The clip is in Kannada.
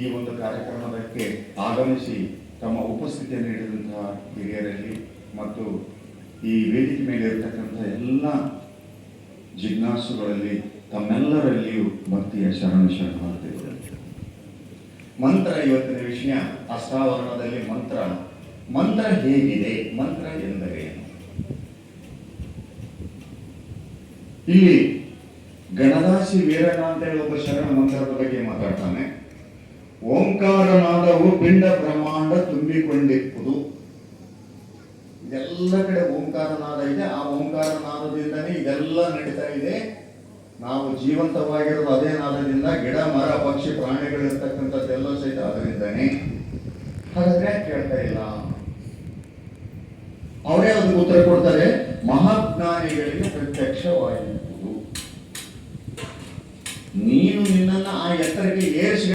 ಈ ಒಂದು ಕಾರ್ಯಕ್ರಮಕ್ಕೆ ಆಗಮಿಸಿ ತಮ್ಮ ಉಪಸ್ಥಿತಿಯನ್ನು ನೀಡಿದಂತಹ ಹಿರಿಯರಲ್ಲಿ ಮತ್ತು ಈ ವೇದಿಕೆ ಮೇಲೆ ಇರತಕ್ಕಂಥ ಎಲ್ಲ ಜಿಜ್ಞಾಸುಗಳಲ್ಲಿ ತಮ್ಮೆಲ್ಲರಲ್ಲಿಯೂ ಭಕ್ತಿಯ ಶರಣ ಶರಣಾರ್ಥಿಗಳು ಮಂತ್ರ ಇವತ್ತಿನ ವಿಷಯ, ಅಷ್ಟಾವರಣದಲ್ಲಿ ಮಂತ್ರ. ಮಂತ್ರ ಹೇಗಿದೆ? ಮಂತ್ರ ಎಂದರೇನು ಇಲ್ಲಿ ಗಣದಾಸಿ ವೀರಣ್ಣ ಅಂತ ಹೇಳಿ ಒಬ್ಬ ಶರಣ ಮಂತ್ರದ ಬಗ್ಗೆ ಮಾತಾಡ್ತಾನೆ. ಓಂಕಾರನಾದವು ಪಿಂಡ ಬ್ರಹ್ಮಾಂಡ ತುಂಬಿಕೊಂಡಿರುವುದು. ಇದೆಲ್ಲ ಕಡೆ ಓಂಕಾರನಾದ ಇದೆ. ಆ ಓಂಕಾರನಾದದಿಂದನೇ ಇದೆಲ್ಲ ನಡೀತಾ ಇದೆ. ನಾವು ಜೀವಂತವಾಗಿರೋದು ಅದೇ ನಾದದಿಂದ ಗಿಡ, ಮರ, ಪಕ್ಷಿ, ಪ್ರಾಣಿಗಳಿರ್ತಕ್ಕಂಥದ್ದೆಲ್ಲ ಸಹಿತ ಅದರಿಂದನೇ. ಹಾಗಾದ್ರೆ ಕೇಳ್ತಾ ಇಲ್ಲ. ಅವರೇ ಅದಕ್ಕೆ ಉತ್ತರ ಕೊಡ್ತಾರೆ, ಮಹಾಜ್ಞಾನಿಗಳಿಗೆ ಪ್ರತ್ಯಕ್ಷವಾಗಿರುವುದು. ನೀನು ನಿನ್ನನ್ನು ಆ ಎತ್ತರಕ್ಕೆ ಏರಿಸಿ